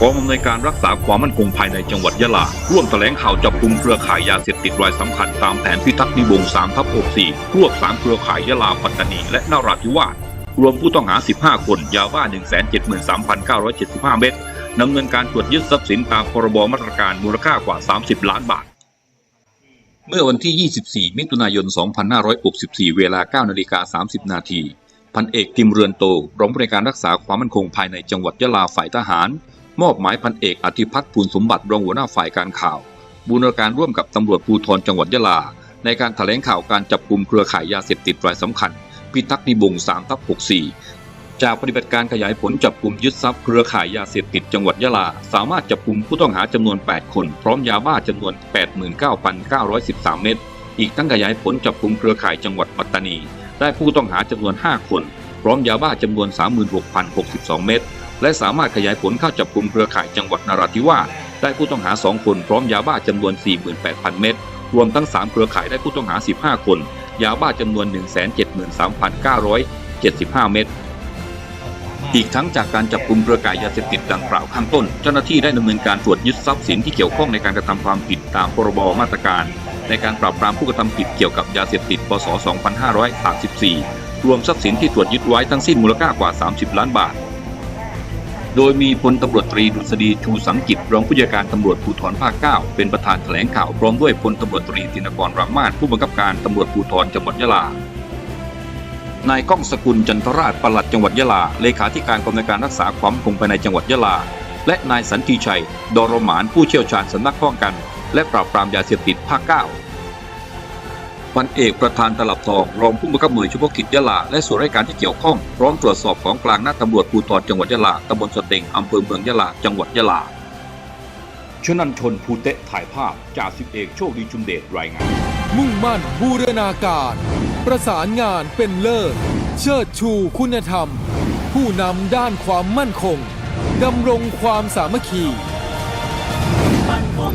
กองอำนวยการรักษาความมั่นคงภายในจังหวัดยะลา ร่วมแถลงข่าวจับกลุ่มเครือข่ายยาเสพติดรายสำคัญตามแผนพิทักษ์นิวงศ์3ทับ64รวบ3เครือข่ายยะลาปัตตานีและนราธิวาสรวมผู้ต้องหา 15 คน ยาบ้า 173,975 เม็ดดำเนินการตรวจยึดทรัพย์สินตามพรบมาตรการมูลค่ากว่า 30 ล้านบาทเมื่อวันที่ 24 มิถุนายน 2564 เวลา 9 นาฬิกา 30 นาที พันเอกติมเรือนโต รองบริการรักษาความมั่นคงภายในจังหวัดยะลาฝ่ายทหาร มอบหมายพันเอกอธิพัฒน์ภูลสมบัติรองหัวหน้าฝ่ายการข่าวบูรณาการร่วมกับตำรวจภูธรจังหวัดยะลา ในการแถลงข่าวการจับกลุ่มเครือข่ายยาเสพติดรายสำคัญ พิทักษ์นิบง3ทับ64 จากปฏิบัติการขยายผลจับกลุ่มยึดทรัพย์เครือข่ายยาเสพติดจังหวัดยะลา สามารถจับกลุ่มผู้ต้องหาจำนวน 8 คน พร้อมยาบ้าจำนวน 89,913 เม็ดอีกทั้งขยายผลจับกลุ่มเครือข่ายจังหวัดปัตตานี ได้ผู้ต้องหาจำนวน 5 คน พร้อมยาบ้าจำนวน 36,062 เม็ด และสามารถขยายผลเข้าจับกลุ่มเครือข่ายจังหวัดนราธิวาสได้ผู้ต้องหา 2 คนพร้อมยาบ้าจำนวน 48,000 เม็ดรวมทั้ง 3 เครือข่ายได้ผู้ต้องหา 15 คน ยาบ้าจำนวน 173,975 เม็ดอีกทั้งจากการจับกลุ่มเครือข่ายยาเสพติดดังกล่าวข้างต้น เจ้าหน้าที่ได้ดำเนินการตรวจยึดทรัพย์สินที่เกี่ยวข้องในการกระทำความผิดตามพรบมาตรการ ในการปราบปรามผู้กระทำผิดเกี่ยวกับยาเสพติด พศ 2534 รวมทรัพย์สินที่ตรวจยึดไว้ทั้งสิ้นมูลค่ากว่า 30 ล้านบาท โดยมีพลตำรวจตรีดุษฎีชูสังกิจรองผู้จัดการตำรวจภูธรภาค 9 เป็นประธานแถลงข่าวพร้อมด้วยพลตำรวจตรีธินกรรามาศผู้บังคับการตำรวจภูธรจังหวัดยะลานายก้องสกุลจันทราชปลัดจังหวัดยะลา เลขาธิการกรมการรักษาความมั่นคงภายในจังหวัดยะลา และนายสันติชัยดอรหมานผู้เชี่ยวชาญสำนักป้องกัน และปราบปรามยาเสพติดภาค 9 พันเอกประธานตลับทองรองผู้บังคับหน่วยเฉพาะกิจยะลาและส่วนราชการที่เกี่ยวข้องพร้อมตรวจสอบของกลางหน้าตำรวจภูธรจังหวัดยะลาตำบลสเต็งอำเภอเมืองยะลาจังหวัดยะลาชนันชนภูเตะถ่ายภาพจ่าสิบเอกโชคดีชุมเดชรายงาน มุ่งมั่นบูรณาการ ประสานงานเป็นเลิศเชิดชูคุณธรรม ผู้นำด้านความมั่นคงดำรงความสามัคคี มั่นคง